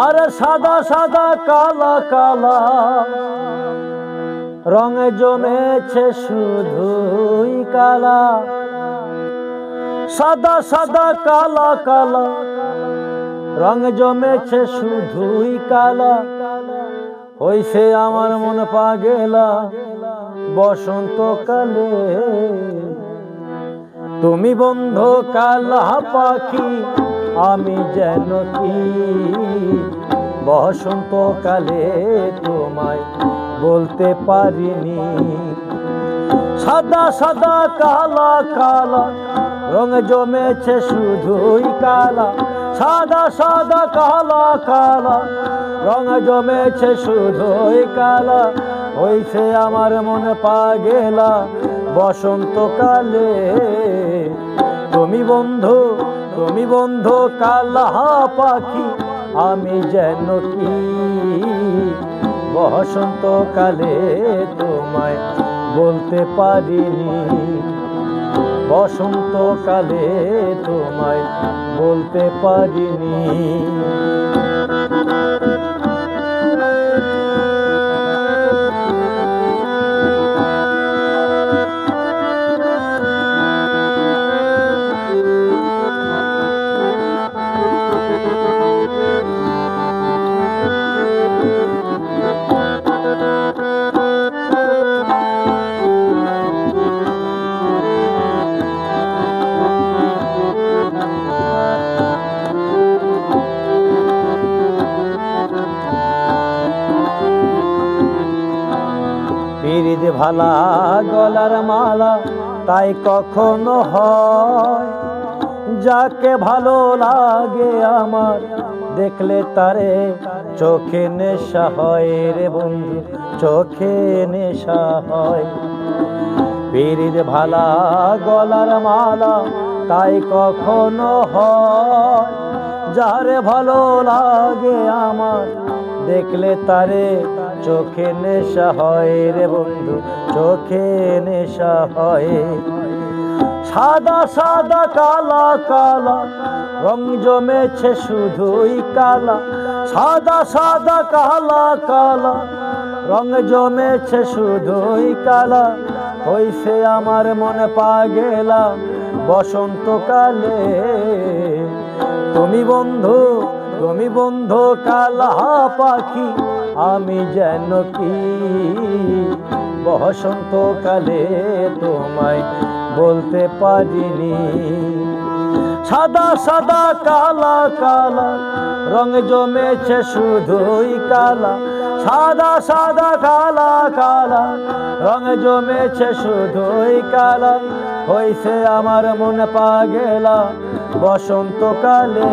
আর সাদা সাদা কালা কালা রঙে জমেছে শুধুই কালা। সাদা সাদা কালা কালা রঙ জমেছে শুধুই কালা। হইছে আমার মন পাগেলা বসন্তকালে তুমি বন্ধ কালা পাখি আমি যেন কি? বসন্তকালে তোমায় বলতে পারিনি। সাদা সাদা, কালা কালা রঙ জমেছে শুধুই কালা। সাদা সাদা, কালা কালা রঙ জমেছে শুধুই কালা। হয়েছে আমার মনে পাগেলা বসন্তকালে। তুমি বন্ধু তুমি বন্ধু কালাহা পাখি, আমি যেন কি? বসন্তকালে তোমায় বলতে পারিনি। বসন্তকালে তোমায় বলতে পারিনি। পিরিদ ভালা গলার মালা, তাই কখনো হয়। যাকে ভালো লাগে আমার, দেখলে তারে চোখে নেশা হয় রে বন্ধু, চোখে নেশা হয়। পিরিদ ভালা গলার মালা, তাই কখনো হয়। যারে ভালো লাগে আমার, দেখলে তারে চোখে নেশা হয় রে বন্ধু, চোখে নেশা হয়। সাদা সাদা, কালা কালা, রং জমেছে শুধুই কালা। সাদা সাদা, কালা কালা, রং জমেছে শুধুই কালা। হইছে আমার মনে পা পাগেলা বসন্তকালে। তুমি বন্ধু তুমি বন্ধু কালা পাখি আমি যেন কি? বসন্তকালে তোমায় বলতে পারিনি। সাদা সাদা, কালা কালা, রং জমেছে শুধুই কালা। সাদা সাদা, কালা কালা, রং জমেছে শুধুই কালা। হইছে আমার মন পাগেলা বসন্তকালে।